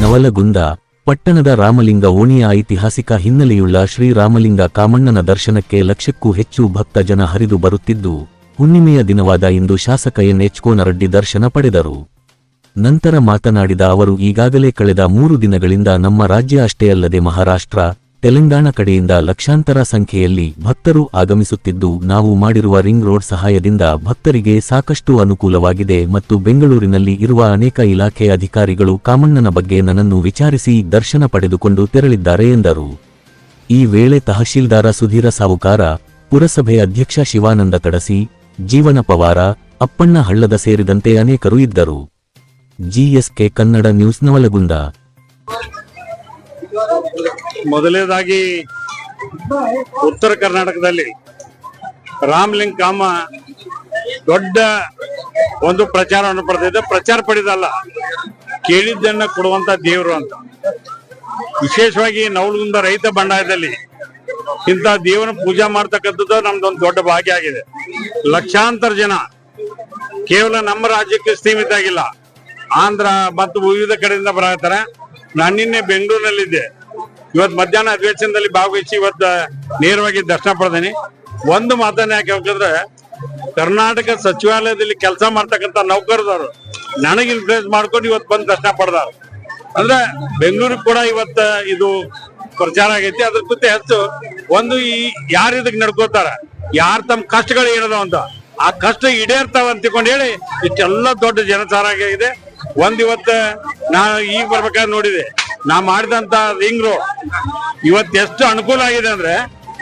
ನವಲಗುಂದ, ಪಟ್ಟಣದ ರಾಮಲಿಂಗ ಓಣಿಯ ಐತಿಹಾಸಿಕ ಹಿನ್ನೆಲೆಯುಳ್ಳ ಶ್ರೀರಾಮಲಿಂಗ ಕಾಮಣ್ಣನ ದರ್ಶನಕ್ಕೆ ಲಕ್ಷಕ್ಕೂ ಹೆಚ್ಚು ಭಕ್ತ ಜನ ಹರಿದು ಬರುತ್ತಿದ್ದು, ಹುಣ್ಣಿಮೆಯ ದಿನವಾದ ಇಂದು ಶಾಸಕ ಎನ್. ಎಚ್. ಕೋನರೆಡ್ಡಿ ದರ್ಶನ ಪಡೆದರು. ನಂತರ ಮಾತನಾಡಿದ ಅವರು, ಈಗಾಗಲೇ ಕಳೆದ ಮೂರು ದಿನಗಳಿಂದ ನಮ್ಮ ರಾಜ್ಯ ಅಷ್ಟೇ ಅಲ್ಲದೆ ಮಹಾರಾಷ್ಟ್ರ ತೆಲಂಗಾಣ ಕಡೆಯಿಂದ ಲಕ್ಷಾಂತರ ಸಂಖ್ಯೆಯಲ್ಲಿ ಭಕ್ತರು ಆಗಮಿಸುತ್ತಿದ್ದು, ನಾವು ಮಾಡಿರುವ ರಿಂಗ್ ರೋಡ್ ಸಹಾಯದಿಂದ ಭಕ್ತರಿಗೆ ಸಾಕಷ್ಟು ಅನುಕೂಲವಾಗಿದೆ ಮತ್ತು ಬೆಂಗಳೂರಿನಲ್ಲಿ ಇರುವ ಅನೇಕ ಇಲಾಖೆ ಅಧಿಕಾರಿಗಳು ಕಾಮಣ್ಣನ ಬಗ್ಗೆ ನನ್ನನ್ನು ವಿಚಾರಿಸಿ ದರ್ಶನ ಪಡೆದುಕೊಂಡು ತೆರಳಿದ್ದಾರೆ ಎಂದರು. ಈ ವೇಳೆ ತಹಶೀಲ್ದಾರ ಸುಧೀರ ಸಾವುಕಾರ, ಪುರಸಭೆ ಅಧ್ಯಕ್ಷ ಶಿವಾನಂದ ಕಡಸಿ ಜೀವನ ಪವಾರ ಅಪ್ಪಣ್ಣ ಹಳ್ಳದ ಸೇರಿದಂತೆ ಅನೇಕರು ಇದ್ದರು. ಜಿಎಸ್ಕೆ ಕನ್ನಡ ನ್ಯೂಸ್ ನವಲಗುಂದ ಮೊದಲನೇದಾಗಿ ಉತ್ತರ ಕರ್ನಾಟಕದಲ್ಲಿ ರಾಮ್ಲಿಂಗ್ ಕಾಮ ದೊಡ್ಡ ಒಂದು ಪ್ರಚಾರವನ್ನು ಪಡೆದಿದೆ. ಪ್ರಚಾರ ಪಡೆದಲ್ಲ, ಕೇಳಿದ್ದನ್ನ ಕೊಡುವಂತ ದೇವರು ಅಂತ. ವಿಶೇಷವಾಗಿ ನವಲಗುಂದ ರೈತ ಬಂಡಾಯದಲ್ಲಿ ಇಂಥ ದೇವನ ಪೂಜೆ ಮಾಡ್ತಕ್ಕಂಥದ್ದು ನಮ್ದೊಂದು ದೊಡ್ಡ ಭಾಗ್ಯ ಆಗಿದೆ. ಲಕ್ಷಾಂತರ ಜನ, ಕೇವಲ ನಮ್ಮ ರಾಜ್ಯಕ್ಕೆ ಸೀಮಿತ ಆಗಿಲ್ಲ, ಆಂಧ್ರ ಮತ್ತು ವಿವಿಧ ಕಡೆಯಿಂದ ಬರತ್ತಾರೆ ನಾನು ನಿನ್ನೆ ಬೆಂಗಳೂರಿನಲ್ಲಿದ್ದೆ ಇವತ್ತು ಮಧ್ಯಾಹ್ನ ಅಧಿವೇಶನದಲ್ಲಿ ಭಾಗವಹಿಸಿ ಇವತ್ತು ನೇರವಾಗಿ ದರ್ಶನ ಪಡೆದೇನಿ. ಒಂದು ಮಾತನ್ನ ಯಾಕೆ ಹೋಗಿದ್ರೆ ಕರ್ನಾಟಕ ಸಚಿವಾಲಯದಲ್ಲಿ ಕೆಲಸ ಮಾಡ್ತಕ್ಕಂಥ ನೌಕರದವರು ನನಗೆ ಇನ್ಫ್ಲೂಯೆನ್ಸ್ ಮಾಡ್ಕೊಂಡು ಇವತ್ತು ಬಂದು ದರ್ಶನ ಪಡೆದಾರ. ಅಂದ್ರೆ ಬೆಂಗಳೂರಿಗೆ ಕೂಡ ಇವತ್ತು ಇದು ಪ್ರಚಾರ ಆಗೈತಿ. ಅದ್ರ ಜೊತೆ ಹೆಚ್ಚು ಒಂದು ಈ ಯಾರು ಇದಕ್ಕೆ ನಡ್ಕೋತಾರ, ಯಾರು ತಮ್ಮ ಕಷ್ಟಗಳು ಏನದಾವ ಅಂತ. ಆ ಕಷ್ಟ ಈಡೇರ್ತಾವ ಅಂತ ಹೇಳಿ, ಇಷ್ಟೆಲ್ಲ ದೊಡ್ಡ ಜನಸಾರ ಆಗಿದೆ ಒಂದ್ ಇವತ್ತ ನಾ ಈಗ ಬರ್ಬೇಕಾದ್ರೆ ನೋಡಿದೆ. ನಾ ಮಾಡಿದಂತ ರಿಂಗ್ ರೋಡ್ ಇವತ್ತು ಎಷ್ಟು ಅನುಕೂಲ ಆಗಿದೆ ಅಂದ್ರೆ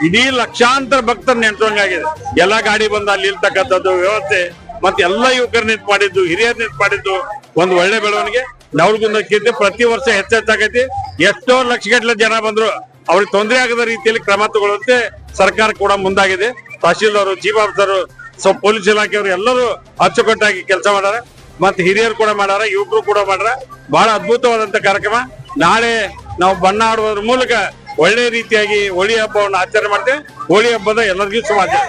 ಇಡೀ ಲಕ್ಷಾಂತರ ಭಕ್ತರು ನೆಂಟಂಗಾಗಿದೆ ಎಲ್ಲಾ ಗಾಡಿ ಬಂದು ಅಲ್ಲಿ ಇರ್ತಕ್ಕಂಥದ್ದು ವ್ಯವಸ್ಥೆ, ಮತ್ತೆ ಎಲ್ಲ ಯುವಕರು ನಿಂತು ಮಾಡಿದ್ದು, ಹಿರಿಯರು ನಿಂತು ಮಾಡಿದ್ದು ಒಂದು ಒಳ್ಳೆ ಬೆಳವಣಿಗೆ. ನವಲಗುಂದ ಕೀರ್ತಿ ಪ್ರತಿ ವರ್ಷ ಹೆಚ್ಚೆಚ್ಚಾಗೈತಿ. ಎಷ್ಟೋ ಲಕ್ಷಗಟ್ಟಲೆ ಜನ ಬಂದ್ರು. ಅವ್ರಿಗೆ ತೊಂದರೆ ಆಗದ ರೀತಿಯಲ್ಲಿ ಕ್ರಮ ತಗೊಳ್ಳುವಂತೆ ಸರ್ಕಾರ ಕೂಡ ಮುಂದಾಗಿದೆ. ತಹಶೀಲ್ದಾರು, ಚೀಫ್ ಆಫೀಸರ್, ಸೊ ಪೊಲೀಸ್ ಇಲಾಖೆಯವರು ಎಲ್ಲರೂ ಅಚ್ಚುಕಟ್ಟಾಗಿ ಕೆಲಸ ಮಾಡ್ಯಾರ. ಮತ್ತೆ ಹಿರಿಯರು ಕೂಡ ಮಾಡ್ಯಾರ, ಯುವಕರು ಕೂಡ ಮಾಡ್ರ ಬಹಳ ಅದ್ಭುತವಾದಂತ ಕಾರ್ಯಕ್ರಮ. ನಾಳೆ ನಾವು ಬಣ್ಣ ಆಡುವುದರ ಮೂಲಕ ಒಳ್ಳೆ ರೀತಿಯಾಗಿ ಹೋಳಿ ಹಬ್ಬವನ್ನು ಆಚರಣೆ ಮಾಡ್ತೇವೆ. ಹೋಳಿ ಹಬ್ಬದ ಎಲ್ಲರಿಗೂ ಶುಭಾಶಯ.